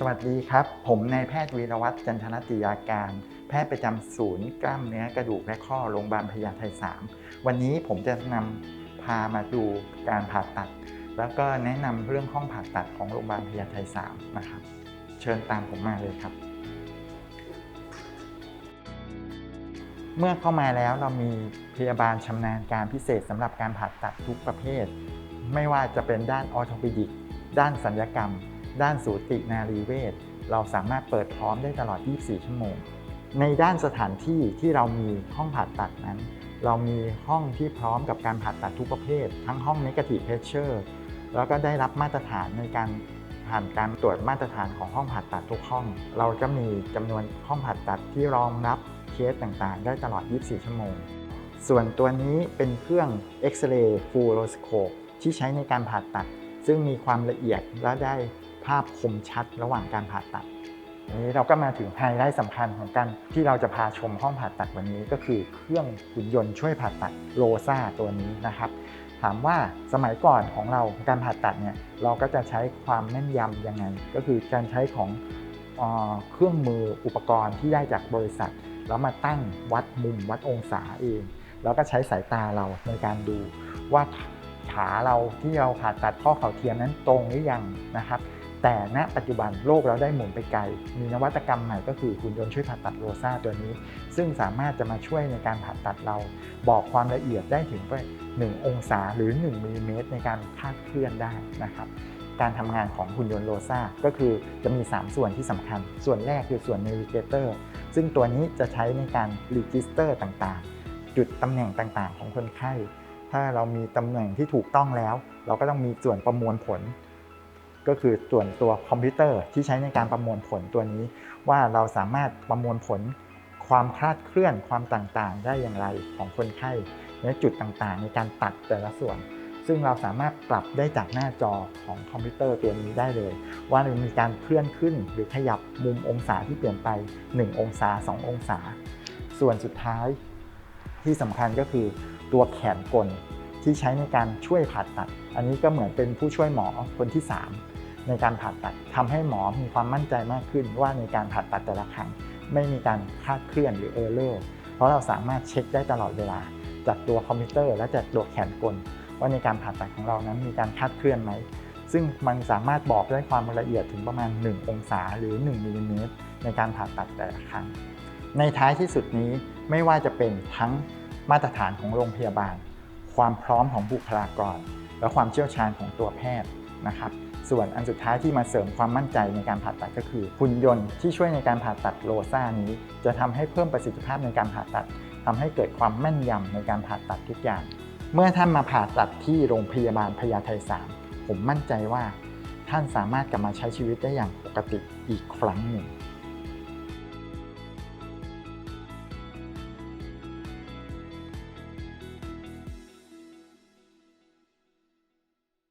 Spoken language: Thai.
สวัสดีครับ ผมนายแพทย์วีรวัตรจันทนติยาการ แพทย์ประจำศูนย์กล้ามเนื้อกระดูกและข้อโรงพยาบาลพญาไท3วันนี้ผมจะนำพามาดูการผ่าตัด แล้วก็แนะนำเรื่องห้องผ่าตัดของโรงพยาบาลพญาไท3นะครับ เชิญตามผมมาเลยครับ เมื่อเข้ามาแล้วเรามีพยาบาลชำนาญการพิเศษสำหรับการผ่าตัดทุกประเภท ไม่ว่าจะเป็นด้านออร์โทปิดิก ด้านสัญญกรรม ด้านสูตินารีเวชเราสามารถเปิดพร้อมได้ตลอด 24 ชั่วโมง ในด้านสถานที่ที่เรามีห้องผ่าตัดนั้น เรามีห้องที่พร้อมกับการผ่าตัดทุกประเภท ทั้งห้อง Negative Pressure แล้วก็ได้รับมาตรฐานในการผ่านการตรวจมาตรฐานของห้องผ่าตัดทุกห้อง เราก็มีจำนวนห้องผ่าตัดที่รองรับเคสต่างๆ ได้ตลอด 24 ชั่วโมง ส่วนตัวนี้เป็นเครื่องเอ็กซเรย์ฟูโรสโคปที่ใช้ในการผ่าตัด ซึ่งมีความละเอียดและได้ ภาพคมชัดระหว่างการผ่าตัดอันนี้เราก็มาถึงไฮไลท์สำคัญของการที่เราจะพาชมห้องผ่าตัดวันนี้ก็คือเครื่องหุ่นยนต์ช่วยผ่าตัดโลซาตัวนี้นะครับถามว่าสมัยก่อนของเราการผ่าตัดเนี่ยเราก็จะใช้ความแม่นยำยังไง ก็คือการใช้ของเออเครื่องมืออุปกรณ์ที่ได้จากบริษัท แล้วมาตั้งวัดมุมวัดองศาเอง แล้วก็ใช้สายตาเราในการดูว่าขาเราที่เราผ่าตัดข้อเข่าเทียมนั้นตรงหรือยังนะครับ แต่ณปัจจุบันโลกเราได้หมุนไปไกล มีนวัตกรรมใหม่ก็คือหุ่นยนต์ช่วยผ่าตัดโลซาตัวนี้ ซึ่งสามารถจะมาช่วยในการผ่าตัดเรา บอกความละเอียดได้ถึงไป1องศาหรือ 1มิลลิเมตรในการคาดเคลื่อนได้นะครับการทำงานของหุ่นยนต์โลซาก็คือจะมี 3 ส่วนที่สำคัญ ส่วนแรกคือส่วน Navigator ซึ่งตัวนี้จะใช้ในการรีจิสเตอร์ต่างๆ จุดตำแหน่งต่างๆ ของคนไข้ ถ้าเรามีตำแหน่งที่ถูกต้องแล้ว เราก็ต้องมีส่วนประมวลผล ก็คือส่วนตัวคอมพิวเตอร์ที่ใช้ในการประมวลผลตัวนี้ ว่าเราสามารถประมวลผลความคลาดเคลื่อนความต่างๆ ได้อย่างไรของคนไข้ในจุดต่างๆ ในการตัดแต่ละส่วน ซึ่งเราสามารถปรับได้จากหน้าจอของคอมพิวเตอร์ตัวนี้ได้เลย ว่ามันมีการเคลื่อนขึ้นหรือขยับมุมองศาที่เปลี่ยนไป 1 องศา 2 องศา ส่วนสุดท้ายที่สำคัญก็คือตัวแขนกลที่ใช้ในการช่วยผ่าตัด อันนี้ก็เหมือนเป็นผู้ช่วยหมอคนที่ 3 ในการผ่าตัดทำให้หมอมีความมั่นใจมากขึ้นว่าในการผ่าตัดแต่ละครั้งไม่มีการคลาดเคลื่อนหรือเออร์เลอร์เพราะเราสามารถเช็คได้ตลอดเวลา จากตัวคอมพิวเตอร์และจากตัวแขนกล ว่าในการผ่าตัดของเรานั้นมีการคลาดเคลื่อนไหมซึ่งมันสามารถบอกได้ความละเอียดถึงประมาณ 1 องศาหรือ1มิลลิเมตรในการผ่าตัดแต่ละครั้ง ในท้ายที่สุดนี้ไม่ว่าจะเป็นทั้งมาตรฐานของโรงพยาบาล ความพร้อมของบุคลากร และความเชี่ยวชาญของตัวแพทย์นะครับ ส่วนอันสุดท้ายที่มาเสริมความมั่นใจในการผ่าตัดก็คือหุ่นยนต์ที่ช่วยในการผ่าตัดโลซ่านี้ จะทำให้เพิ่มประสิทธิภาพในการผ่าตัดทำให้เกิดความแม่นยำในการผ่าตัดทุกอย่าง เมื่อท่านมาผ่าตัดที่โรงพยาบาลพญาไท3ผมมั่นใจว่า ท่านสามารถกลับมาใช้ชีวิตได้อย่างปกติอีกครั้งหนึ่ง